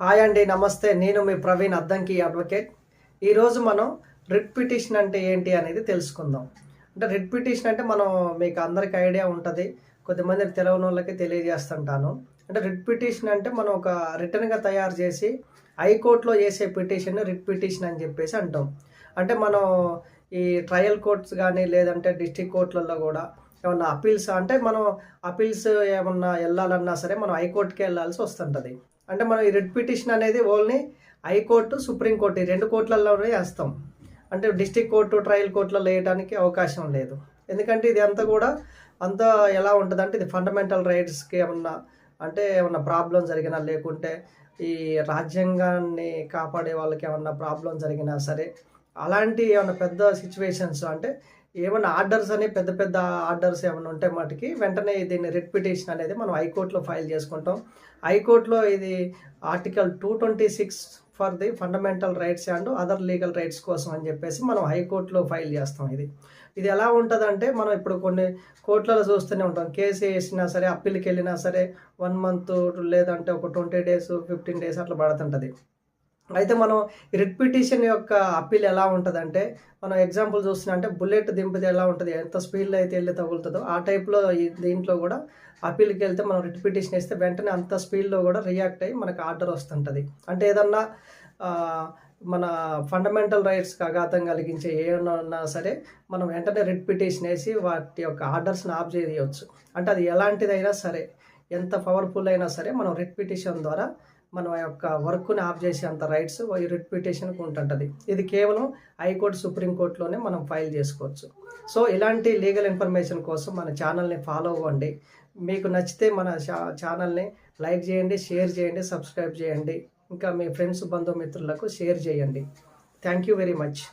Hi అండి నమస్తే. నేను మీ ప్రవీణ్ అద్దంకి అడ్వకేట్. ఈరోజు మనం రిట్ పిటిషన్ అంటే ఏంటి అనేది తెలుసుకుందాం. అంటే రిట్ పిటిషన్ అంటే మనం మీకు అందరికి ఐడియా ఉంటుంది. కొద్దిమంది తెలియని వాళ్ళకి తెలియజేస్తుంటాను. అంటే రిట్ పిటిషన్ అంటే మనం ఒక రిటర్న్గా తయారు చేసి హైకోర్టులో చేసే పిటిషన్ రిట్ పిటిషన్ అని చెప్పేసి అంటాం. అంటే మనం ఈ ట్రయల్ కోర్ట్స్ కానీ లేదంటే డిస్టిక్ కోర్టులలో కూడా ఏమన్నా అపీల్స్ అంటే మనం అపీల్స్ ఏమన్నా వెళ్ళాలన్నా సరే మనం హైకోర్టుకి వెళ్ళాల్సి వస్తుంటుంది. అంటే మనం ఈ రెడ్ పిటిషన్ అనేది only high court supreme court ఈ రెండు కోర్టులలోనే వేస్తాం. అంటే డిస్టిక్ కోర్టు ట్రయల్ కోర్టులలో వేయడానికి అవకాశం లేదు. ఎందుకంటే ఇది అంతా కూడా అంతా ఎలా ఉంటుంది అంటే ఇది ఫండమెంటల్ రైట్స్కి ఏమన్నా అంటే ఏమన్నా ప్రాబ్లం జరిగినా లేకుంటే ఈ రాజ్యాంగాన్ని కాపాడే వాళ్ళకి ఏమన్నా ప్రాబ్లం జరిగినా సరే అలాంటి ఏమన్నా పెద్ద సిచ్యువేషన్స్ అంటే ఏమైనా ఆర్డర్స్ అని పెద్ద పెద్ద ఆర్డర్స్ ఏమైనా ఉంటే మటుకి వెంటనే దీన్ని రిట్ పిటిషన్ అనేది మనం హైకోర్టులో ఫైల్ చేసుకుంటాం. హైకోర్టులో ఇది article two twenty six for the fundamental rights and other legal rights కోసం అని చెప్పేసి మనం హైకోర్టులో ఫైల్ చేస్తాం ఇది. ఇది ఎలా ఉంటుందంటే మనం ఇప్పుడు కొన్ని కోర్టులలో చూస్తూనే ఉంటాం. కేసు వేసినా సరే అప్పీల్కి వెళ్ళినా సరే వన్ మంత్ లేదంటే ఒక ట్వంటీ డేస్ ఫిఫ్టీన్ డేస్ అట్లా పడుతుంటుంది. అయితే మనం రిట్ పిటిషన్ యొక్క అప్పీల్ ఎలా ఉంటుందంటే మనం ఎగ్జాంపుల్ చూస్తున్నా అంటే బుల్లెట్ దింపితే ఎలా ఉంటుంది ఎంత స్పీడ్లో అయితే వెళ్ళి తగులుతుందో ఆ టైప్లో దీంట్లో కూడా అప్పీల్కి వెళ్తే మనం రిట్ పిటిషన్ ఇస్తే వెంటనే అంత స్పీడ్లో కూడా రియాక్ట్ అయ్యి మనకు ఆర్డర్ వస్తుంటుంది. అంటే ఏదన్నా మన ఫండమెంటల్ రైట్స్కి అఘాతం కలిగించే ఏమన్నా సరే మనం వెంటనే రిట్ పిటిషన్ వేసి వాటి యొక్క ఆర్డర్స్ని ఆఫ్ చేయవచ్చు. అంటే అది ఎలాంటిదైనా సరే ఎంత పవర్ఫుల్ అయినా సరే మనం రిట్ పిటిషన్ ద్వారా మనం ఆ యొక్క వర్క్ని ఆఫ్ చేసే అంత రైట్స్ ఈ ఉంటుంటుంది. ఇది కేవలం హైకోర్టు సుప్రీంకోర్టులోనే మనం ఫైల్ చేసుకోవచ్చు. సో ఇలాంటి లీగల్ ఇన్ఫర్మేషన్ కోసం మన ఛానల్ని ఫాలో అవ్వండి. మీకు నచ్చితే మన ఛానల్ని లైక్ చేయండి షేర్ చేయండి సబ్స్క్రైబ్ చేయండి. ఇంకా మీ ఫ్రెండ్స్ బంధుమిత్రులకు షేర్ చేయండి. Thank you very much.